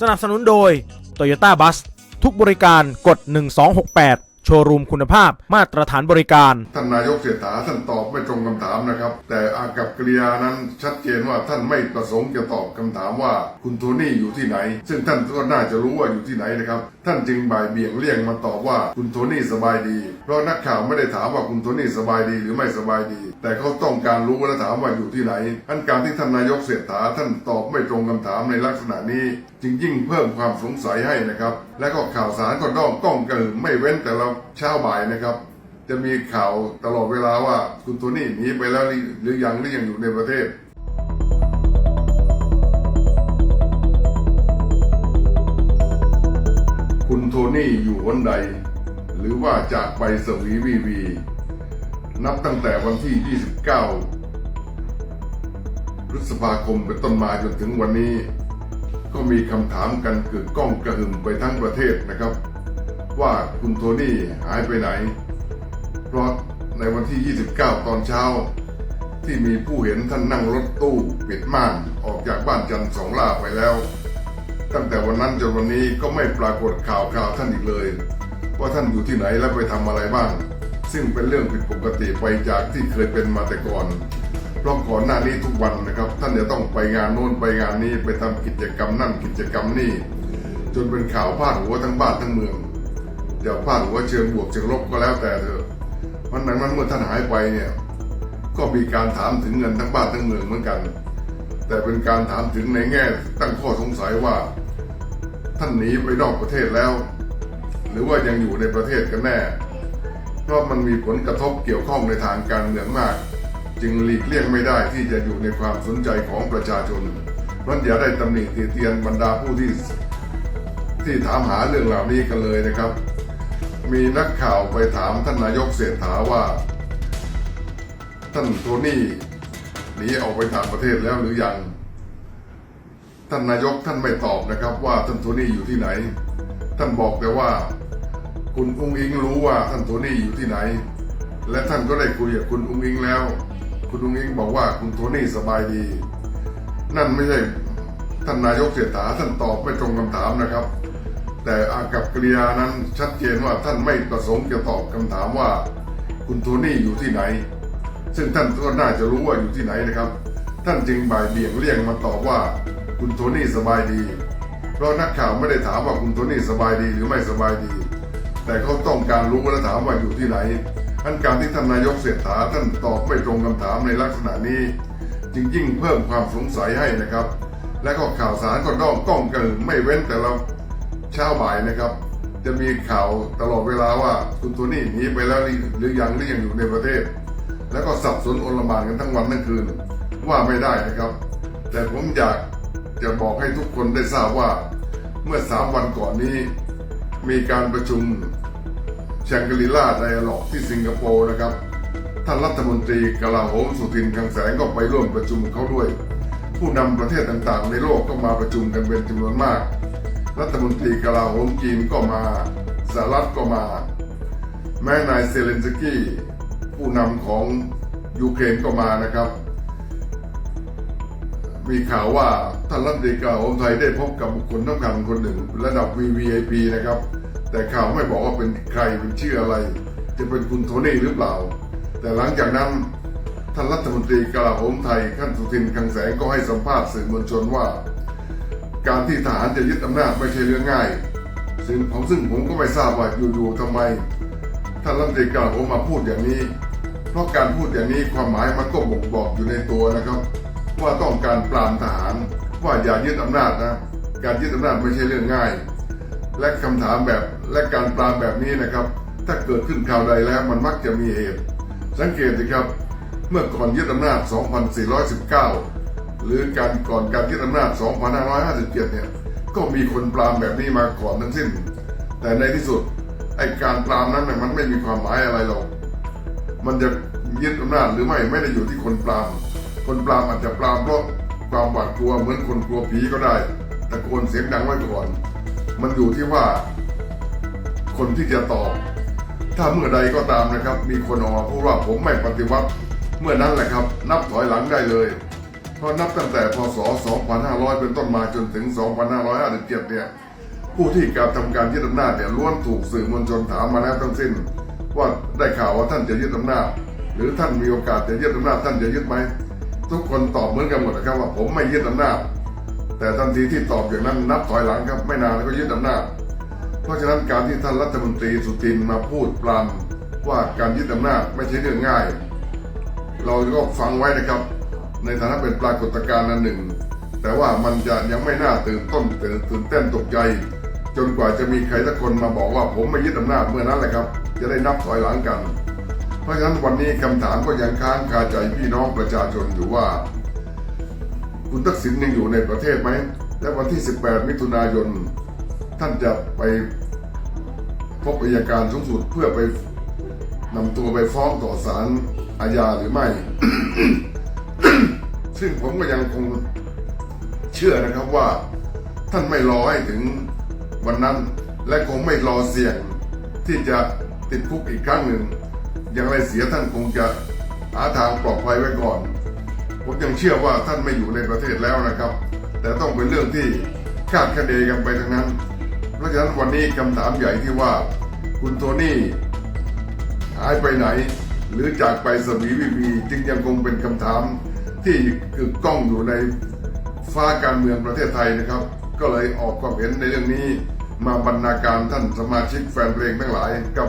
สนับสนุนโดย Toyota Bus ทุกบริการกด 1268 โชว์รูมคุณภาพมาตรฐานบริการ ท่านนายกเศรษฐาท่านตอบไม่ตรงคำถามนะครับ แต่อากับกริยานั้นชัดเจนว่าท่านไม่ประสงค์จะตอบคำถามว่าคุณโทนี่อยู่ที่ไหน ซึ่งท่านก็น่าจะรู้ว่าอยู่ที่ไหนนะครับ ท่านจึงบ่ายเบี่ยงเลี่ยงมาตอบว่าคุณโทนี่สบายดี เพราะนักข่าวไม่ได้ถามว่าคุณโทนี่สบายดีหรือไม่สบายดี แต่เขาต้องการรู้และถามว่าอยู่ที่ไหนอันการที่ท่านนายกเศรษฐาท่านตอบไม่ตรงคำถามในลักษณะนี้ จึงยิ่งเพิ่มความสงสัยให้นะครับ และก็ข่าวสารก็ต้องก้องกระหึ่มไม่เว้นแต่ละเช้าบ่ายนะครับ จะมีข่าวตลอดเวลาว่าคุณโทนี่หนีไปแล้วหรือยังหรือยังอยู่ในประเทศคุณโทนี่อยู่วันใด หรือว่าจากไปสวีวีวี นับตั้งแต่วันที่ 29 พฤษภาคมเป็นต้นมาจนถึงวันนี้ ก็มีคำถามกันเกิดก้องกระหึ่มไปทั้งประเทศนะครับ ว่าคุณโทนี่หายไปไหน เพราะในวันที่ 29 ตอนเช้า ที่มีผู้เห็นท่านนั่งรถตู้ปิดม่านออกจากบ้านจันทร์สองล่าไปแล้ว ตั้งแต่วันนั้นจนวันนี้ก็ไม่ปรากฏข่าวข่าวท่านอีกเลย ว่าท่านอยู่ที่ไหนและไปทำอะไรบ้าง ซึ่งเป็นเรื่องผิดปกติไปจากที่เคยเป็นมาแต่ก่อนเพราะก่อนหน้านี้ทุกวันนะครับ ท่านจะต้องไปงานโน้นไปงานนี้ไปทำกิจกรรมนั่นกิจกรรมนี่จนเป็นข่าวพาดหัวทั้งบ้านทั้งเมือง จะพาดหัวเชิงบวกเชิงลบก็แล้วแต่เถอะวันนั้นเมื่อท่านหายไปเนี่ยก็มีการถามถึงเงินทั้งบ้านทั้งเมืองเหมือนกัน แต่เป็นการถามถึงในแง่ตั้งข้อสงสัยว่า ท่านหนีไปนอกประเทศแล้ว หรือว่ายังอยู่ในประเทศกันแน่เพราะมันมีผลกระทบเกี่ยวข้องในทางการเมืองมาก จึงหลีกเลี่ยงไม่ได้ที่จะอยู่ในความสนใจของประชาชนเพราะอย่าได้ตำหนิตีเตียนบรรดาผู้ที่ที่ถามหาเรื่องเหล่านี้กันเลยนะครับ มีนักข่าวไปถามท่านนายกเศรษฐาว่า ท่านโทนี่หนีออกไปต่างประเทศแล้วหรือยัง ท่านนายกท่านไม่ตอบนะครับ ว่าท่านโทนี่อยู่ที่ไหน ท่านบอกแต่ว่า คุณอุ้งอิงรู้ว่าท่านโทนี่อยู่ที่ไหน และท่านก็ได้คุยกับคุณอุ้งอิงแล้ว คุณอุ้งอิงบอกว่าคุณโทนี่สบายดี นั่นไม่ใช่ท่านนายกเศรษฐาท่านตอบไม่ตรงคำถามนะครับ แต่อากับกริยานั้นชัดเจนว่าท่านไม่ประสงค์จะตอบคำถามว่า คุณโทนี่อยู่ที่ไหน ซึ่งท่านก็น่าจะรู้ว่าอยู่ที่ไหนนะครับ ท่านจึงบ่ายเบี่ยงเลี่ยงมาตอบว่า คุณโทนี่สบายดี เพราะนักข่าวไม่ได้ถามว่าคุณโทนี่สบายดีหรือไม่สบายดี แต่เขาต้องการรู้และถามว่าอยู่ที่ไหนอันการที่ท่านนายกเศรษฐาท่านตอบไม่ตรงคำถามในลักษณะนี้ จึงยิ่งเพิ่มความสงสัยให้นะครับ และก็ข่าวสารก็ต้องก้องกระหึ่มไม่เว้นแต่ละ เช้าบ่ายนะครับ จะมีข่าวตลอดเวลาว่าคุณโทนี่หนีไปแล้วหรือยังหรือยังอยู่ในประเทศ แล้วก็สับสนโอลมานกันทั้งวันทั้งคืนว่าไม่ได้นะครับ แต่ผมอยากจะบอกให้ทุกคนได้ทราบว่าเมื่อสามวันก่อนนี้ มีการประชุมแชงกรีลาไดอะล็อกที่สิงคโปร์นะครับ ท่านรัฐมนตรีกลาโหมสุทินคังแสงก็ไปร่วมประชุมเขาด้วย ผู้นำประเทศต่างๆ ในโลกก็มาประชุมกันเป็นจำนวนมาก รัฐมนตรีกลาโหมจีนก็มาสหรัฐก็มา แม้นายเซเลนสกี้ผู้นำของยูเครนก็มานะครับ มีข่าวว่าท่านรัฐมนตรีกลาโหมไทยได้พบกับบุคคลสำคัญคนหนึ่งระดับ VVIP นะครับ แต่ข่าวไม่บอกว่าเป็นใครเป็นชื่ออะไร จะเป็นคุณโทนี่หรือเปล่า แต่หลังจากนั้นท่านรัฐมนตรีกลาโหมไทยท่านสุทินคังแสงก็ให้สัมภาษณ์สื่อมวลชนว่า การที่ทหารจะยึดอำนาจไม่ใช่เรื่องง่าย ซึ่งผมซึ่งผมก็ไม่ทราบว่าอยู่ๆทำไมท่านรัฐมนตรีกลาโหมมาพูดอย่างนี้ เพราะการพูดอย่างนี้ความหมายมันก็บ่งบอกอยู่ในตัวนะครับ ว่าต้องการปรามทหารว่าอย่ายึดอำนาจนะการยึดอำนาจไม่ใช่เรื่องง่าย และคำถามแบบและการปรามแบบนี้นะครับ ถ้าเกิดขึ้นคราวใดแล้วมันมักจะมีเหตุ สังเกตสิครับ เมื่อก่อนยึดอำนาจ 2419 หรือการก่อนการยึดอำนาจ 2557 เนี่ย ก็มีคนปรามแบบนี้มาก่อนทั้งสิ้น แต่ในที่สุดไอการปรามนั้นน่ะมันไม่มีความหมายอะไรหรอก มันจะยึดอำนาจหรือไม่ไม่ได้อยู่ที่คนปราม คนปรามอาจจะปรามเพราะความหวาดกลัวเหมือนคนกลัวผีก็ได้ตะโกนเสียงดังไว้ก่อน มันอยู่ที่ว่า คนที่จะตอบ ถ้าเมื่อใดก็ตามนะครับ มีคนออกมาพูดว่าผมไม่ปฏิวัติ เมื่อนั้นแหละครับ นับถอยหลังได้เลย เพราะนับตั้งแต่พศ 2500 เป็นต้นมาจนถึง 2557 เนี่ย ผู้ที่กระทำการยึดอำนาจเนี่ยล้วนถูกสื่อมวลชนถามมาแล้วทั้งสิ้น ว่าได้ข่าวว่าท่านจะยึดอำนาจ หรือท่านมีโอกาสจะยึดอำนาจท่านจะยึดไหมทุกคนตอบเหมือนกันหมดนะครับว่าผมไม่ยึดอำนาจ แต่ทันทีที่ตอบอย่างนั้นนับถอยหลังครับไม่นานแล้วก็ยึดอำนาจ เพราะฉะนั้นการที่ท่านรัฐมนตรีสุทินมาพูดปรามว่าการยึดอำนาจไม่ใช่เรื่องง่าย เราก็ฟังไว้นะครับ ในฐานะเป็นปรากฏการณ์อันหนึ่ง แต่ว่ามันจะยังไม่น่าตื่นต้นตื่นตื่นเต้นตกใจ จนกว่าจะมีใครสักคนมาบอกว่าผมไม่ยึดอำนาจเมื่อนั้นแหละครับ จะได้นับถอยหลังกัน เพราะฉะนั้นวันนี้คำถามก็ยังค้างคาใจพี่น้องประชาชนอยู่ว่า คุณทักษิณยังอยู่ในประเทศไหมและวันที่ 18 มิถุนายน ท่านจะไปพบอัยการสูงสุดเพื่อไปนำตัวไปฟ้องต่อศาลอาญาหรือไม่ ซึ่งผมก็ยังคงเชื่อนะครับว่า ท่านไม่รอให้ถึงวันนั้น และคงไม่รอเสี่ยงที่จะติดคุกอีกครั้งหนึ่ง อย่างไรเสียท่านคงจะหาทางปลอดภัยไว้ก่อน ผมยังเชื่อว่าท่านไม่อยู่ในประเทศแล้วนะครับ แต่ต้องเป็นเรื่องที่คาดคะเนกันไปทั้งนั้น เพราะฉะนั้นวันนี้คำถามใหญ่ที่ว่า คุณโทนี่หายไปไหน หรือจากไปสวีวีวีจึงยังคงเป็นคำถามที่คือกล้องอยู่ในฟ้าการเมืองประเทศไทยนะครับ ก็เลยออกความเห็นในเรื่องนี้มาบรรณาการท่านสมาชิกแฟนเพลงทั้งหลายกับ